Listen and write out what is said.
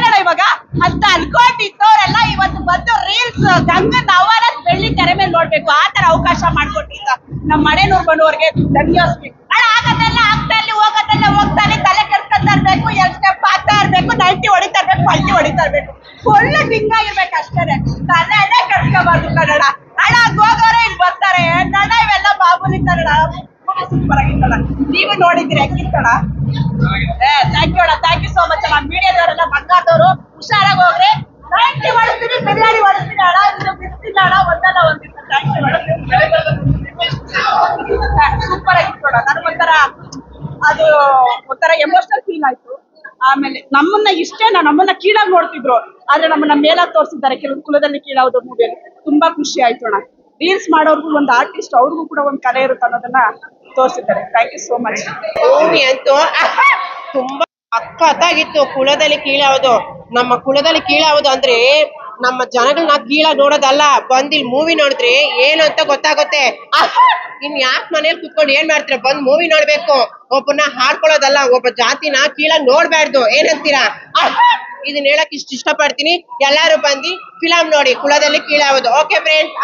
ಮಾತಾಡೋಣ ಇವಾಗ ಅಂತ ಅನ್ಕೊಂಡಿದ್ದವರೆಲ್ಲ ಇವತ್ತು ಬಂದು ರೀಲ್ಸ್ ಗಂಗನ್ ನವರ ಬೆಳ್ಳಿ ತೆರೆ ಮೇಲೆ ನೋಡ್ಬೇಕು. ಆ ತರ ಅವಕಾಶ ಮಾಡ್ಕೊಟ್ಟಿದ್ದ. ನಮ್ಮ ಮನೆನೂರ್ ಬಂದವ್ರಿಗೆ ಧನ್ಯೋಸ್ಬೇಕು ಅಣ್ಣ, ಆಗದೆಲ್ಲ ಆಗ್ತಾ ಇಲ್ಲಿ, ಹೋಗೋದೆಲ್ಲ ಹೋಗ್ತಾನೆ, ತಲೆ ಕೆಡ್ಸ್ಕೊತಾ ಇರ್ಬೇಕು ಎರಡ್ ಸ್ಟೆಪ್ ಆಗ್ತಾ ಇರ್ಬೇಕು ನೈಟಿ ಹೊಡಿತಾ ಇರ್ಬೇಕು ಪಲ್ಟಿ ಹೊಡಿತಾ ಇರ್ಬೇಕು. ಫುಲ್ ಡಿಂಗ ಇರ್ಬೇಕು ಅಷ್ಟೇನೆ. ತಲೆನೇ ಕೆಡ್ಸ್ಕೋಬಾರ್ದು ಕನ್ನಡ. ಅಣ್ಣ, ಹೋಗೋರೆ ಇಲ್ಲಿ ಬರ್ತಾರೆ. ನನ್ನ ಇವೆಲ್ಲ ಬಾಬುಲಿ ಕನ್ನಡ. ಸೂಪರ್ ಆಗಿತ್ತಣ್ಣ ನೀವು ನೋಡಿದ್ರೆ ಹೆಂಗಿತ್ತಣ್ಣ ಥ್ಯಾಂಕ್ ಯು ಹುಷಾರಾಗಿ ಹೋಗ್ರಿ. ನೈಂಟಿ ಹೊಡಿಸ್ತೀನಿ ಬಿರಿಯಾನಿ ಹೊಡಿಸ್ತೀನಿ ಅಣ್ಣ. ಇದು ಬಿಸ್ತಿಲ್ಲ ಅಣ್ಣ, ಒಂದಲ್ಲ ಒಂದಿಲ್ಲ. ಥ್ಯಾಂಕ್ ಯು ಸೂಪರ್ ಆಗಿತ್ತು ಅಣ್ಣ. ನನಗೊಂಥರ ಅದು ಒಂಥರ ಎಮೋಷನಲ್ ಫೀಲ್ ಆಯ್ತು. ಆಮೇಲೆ ನಮ್ಮನ್ನ ಇಷ್ಟೇ ನಮ್ಮನ್ನ ಕೀಳಾಗಿ ನೋಡ್ತಿದ್ರು ಆದ್ರೆ ನಮ್ಮನ್ನ ಮೇಲಾಗಿ ತೋರಿಸಿದ್ದಾರೆ. ಕೆಲವು ಕುಲದಲ್ಲಿ ಕೀಳಾವುದು ಮೂವಿಯಲ್ಲಿ ತುಂಬಾ ಖುಷಿ ಆಯ್ತು ಅಣ್ಣ. ರೀಲ್ಸ್ ಮಾಡೋರ್ಗು ಒಂದು ಆರ್ಟಿಸ್ಟ್ ಅವ್ರಿಗೂ ಕೂಡ ಒಂದು ಕಲೆ ಇರುತ್ತೆ ಅನ್ನೋದನ್ನ ತೋರಿಸಿದ್ದಾರೆ. ಥ್ಯಾಂಕ್ ಯು ಸೋ ಮಚ್ ಅಂತೂ ತುಂಬಾ ಅಕ್ಕತ್ತಾಗಿತ್ತು ಕುಲದಲ್ಲಿ ಕೀಳಾವುದು ನಮ್ಮ ಕುಲದಲ್ಲಿ ಕೀಳಾವುದು ಅಂದ್ರೆ ನಮ್ಮ ಜನಗಳನ್ನ ಕೀಳಾಗಿ ನೋಡೋದಲ್ಲ. ಬಂದ್ ಇಲ್ಲಿ ಮೂವಿ ನೋಡಿದ್ರೆ ಏನು ಅಂತ ಗೊತ್ತಾಗುತ್ತೆ! ಇನ್ ಯಾಕ್ ಮನೇಲಿ ಕುತ್ಕೊಂಡು ಏನ್ ಮಾಡ್ತೀರಾ? ಬಂದ್ ಮೂವಿ ನೋಡ್ಬೇಕು. ಒಬ್ಬನ ಹಾಡ್ಕೊಳ್ಳೋದಲ್ಲ. ಒಬ್ಬ ಜಾತಿನ ಕೀಳಾಗಿ ನೋಡ್ಬಾರ್ದು ಏನಂತೀರಾ! ಇದನ್ನ ಹೇಳಕ್ ಇಷ್ಟ ಇಷ್ಟ ಪಡ್ತೀನಿ ಎಲ್ಲಾರು ಬಂದಿ ಫಿಲಂ ನೋಡಿ. ಕುಲದಲ್ಲಿ ಕೀಳಾವುದು ಓಕೆ ಫ್ರೆಂಡ್ಸ್